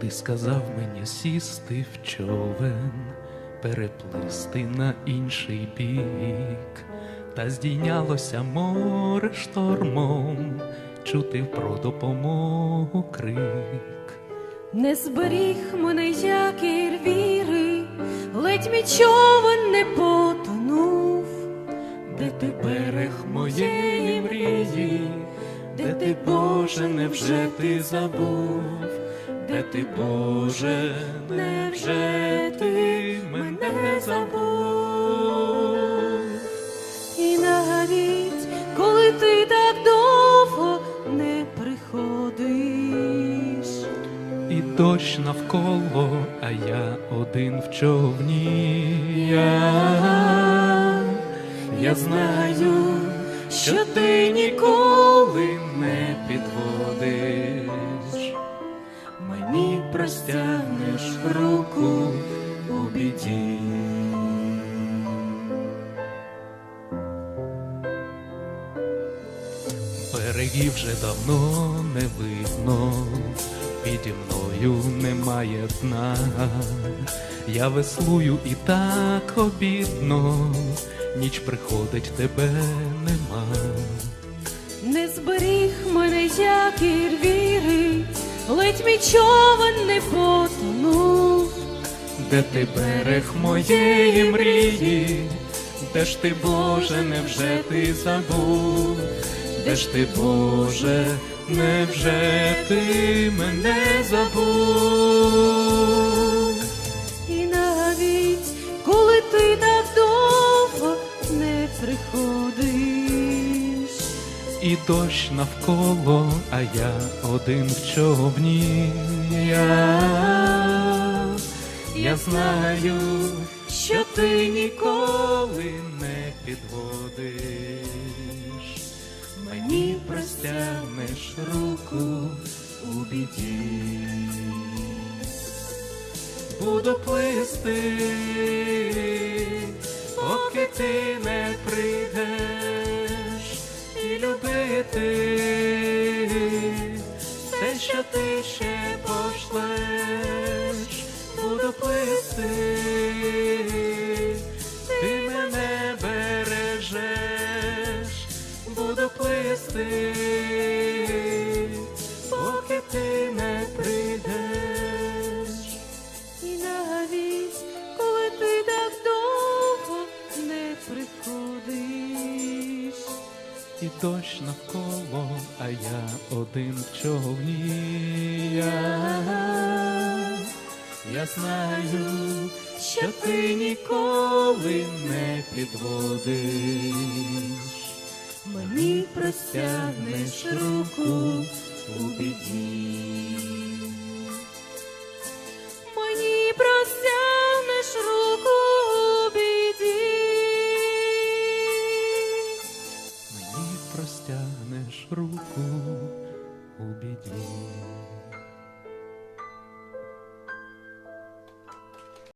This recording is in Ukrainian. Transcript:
Ти сказав мені сісти в човен, переплисти на інший бік, та здійнялося море штормом, чути про допомогу крик. Не зберіг мене якір віри, ледь мій човен не потонув. Де ти берег моєї мрії, де ти, Боже, невже ти забув? Де ти, Боже, невже ти мене забув? І навіть коли ти так довго не приходиш, І дощ навколо, а я один в човні. Я, я знаю, що ти ніколи не підводиш. Мені простягнеш руку у біді. Берегів вже давно не видно, піді мною немає дна. Я веслую і так обідно, ніч приходить, тебе нема. не зберіг мене якір віри, мій човен не потонув. Де ти берег моєї мрії, де ж ти, Боже, невже ти забув? Де ж ти, Боже, невже ти мене забув? І дощ навколо, а я один в човні. Я, я знаю, що ти ніколи не підводиш. Мені простягнеш руку у біді. Буду плисти, що ти ще пошлеш, буду плисти, дощ навколо, а я один в човні. Я, я знаю, що ти ніколи не підводиш. Мені простягнеш руку у біді. Богу убеди.